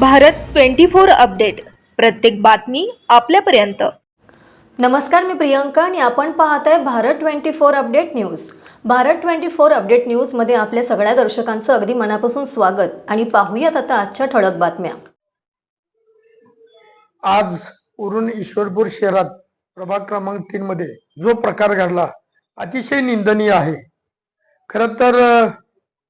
Bharat twenty four update. प्रत्येक बातमी आपल्यापर्यंत. नमस्कार मी प्रियंका आणि आपण पाहत आहे Bharat twenty four update news. Bharat twenty four update न्यूजमध्ये आपल्या सगळ्या दर्शकांचं अगदी मनापासून स्वागत आणि पाहूयात आता आजच्या ठळक बातम्या. आज उरून ईश्वरपूर शहरात प्रभाग क्रमांक तीन मध्ये जो प्रकार घडला अतिशय निंदनीय आहे. खर तर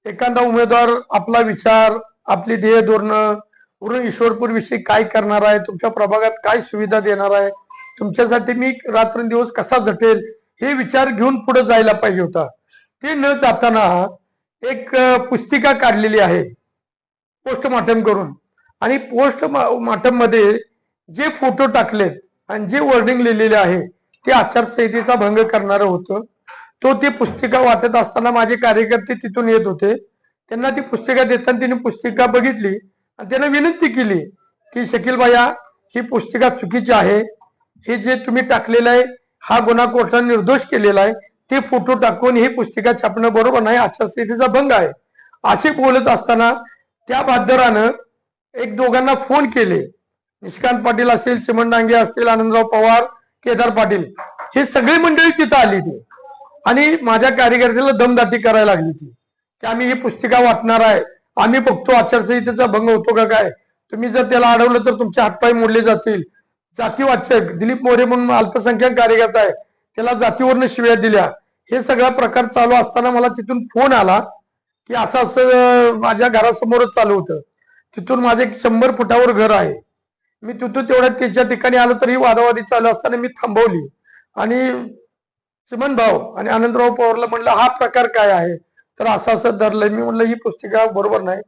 एखादा उमेदवार आपला विचार आपली ध्येय धोरणं पूर्ण ईश्वरपूर विषयी काय करणार आहे? तुमच्या प्रभागात काय सुविधा देणार आहे? तुमच्यासाठी मी रात्रंदिवस कसा झटेल? हे विचार घेऊन पुढे जायला पाहिजे होता. ते न जाताना एक पुस्तिका काढलेली आहे. पोस्टमार्टम करून. आणि पोस्टमार्टममध्ये जे फोटो टाकलेत आणि जे वर्डिंग लिहिलेले आहे ते आचारसंहितेचा भंग करणारं होतं. तो ती पुस्तिका वाटत असताना माझे कार्यकर्ते तिथून येत होते. त्यांना ती पुस्तिका देताना तिने पुस्तिका बघितली. आणि त्यांना विनंती केली की शकील बाया ही पुस्तिका चुकीची आहे. हे जे तुम्ही टाकलेलं आहे हा गुन्हा कोर्टाने निर्दोष केलेला आहे. ते फोटो टाकून ही पुस्तिका छापणं बरोबर नाही आचारसंहितेचा भंग आहे. असे बोलत असताना त्या बाद्दरानं एक दोघांना फोन केले. निष्कांत पाटील असेल चिमण डांगे असतील आनंदराव पवार केदार पाटील हे सगळी मंडळी तिथं आली ती आणि माझ्या कार्यकर्त्याला दमदाटी करायला लागली ती की आम्ही ही पुस्तिका वाटणार आहे. आम्ही बघतो आचारसंहितेचा भंग होतो का काय? तुम्ही जर त्याला अडवलं तर तुमचे हातपाय मोडले जातील. जातीवाचक दिलीप मोरे म्हणून अल्पसंख्याक कार्यकर्ता आहे. त्याला जातीवरनं शिव्या दिल्या. हे सगळा प्रकार चालू असताना मला तिथून फोन आला की असं असं माझ्या घरासमोरच चालू होतं. तिथून माझे एक शंभर फुटावर घर आहे. मी तिथून तेवढ्या त्याच्या ठिकाणी आलो तरी वादावादी चालू असताना मी थांबवली. आणि चिमन भाऊ आणि आनंदराव पवारला म्हणलं हा प्रकार काय आहे? तर असं असं धरलंय. मी म्हणलं ही पुस्तिका बरोबर नाही.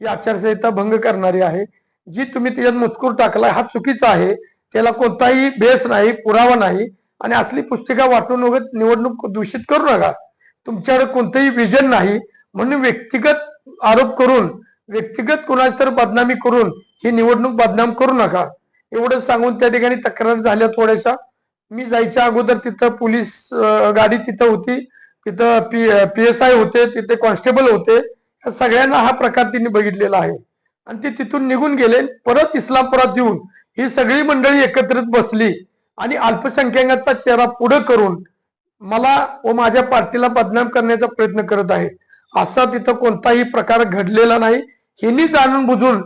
ही आचारसंहिता भंग करणारी आहे. जी तुम्ही त्याच्यात मजकूर टाकलाय हा चुकीचा आहे. त्याला कोणताही बेस नाही पुरावा नाही. आणि असली पुस्तिका वाटून वगैरे निवडणूक दूषित करू नका. तुमच्याकडे कोणतंही विजन नाही. म्हणून व्यक्तिगत आरोप करून व्यक्तिगत कुणाची तर बदनामी करून ही निवडणूक बदनाम करू नका. एवढं सांगून त्या ठिकाणी तक्रार झाल्या थोड्याशा. मी जायच्या अगोदर तिथं पोलीस गाडी तिथं होती. तिथं पी पी एस आय होते तिथे कॉन्स्टेबल होते. या सगळ्यांना हा प्रकार त्यांनी बघितलेला आहे. आणि ते तिथून निघून गेले परत इस्लामपुरात येऊन ही सगळी मंडळी एकत्रित बसली आणि अल्पसंख्याकांचा चेहरा पुढे करून मला व माझ्या पार्टीला बदनाम करण्याचा प्रयत्न करत आहे. असा तिथं कोणताही प्रकार घडलेला नाही. हिनी जाणून बुजून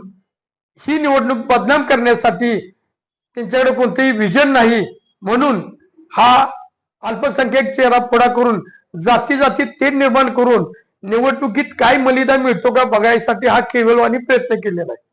ही निवडणूक बदनाम करण्यासाठी त्यांच्याकडे कोणतेही विजन नाही म्हणून हा अल्पसंख्याक चेहरा पुढा करून जाती जाती ते निर्माण करून निवडणुकीत काय मलिदा मिळतो का बघायसाठी हा केवळवानी प्रयत्न केलेला आहे.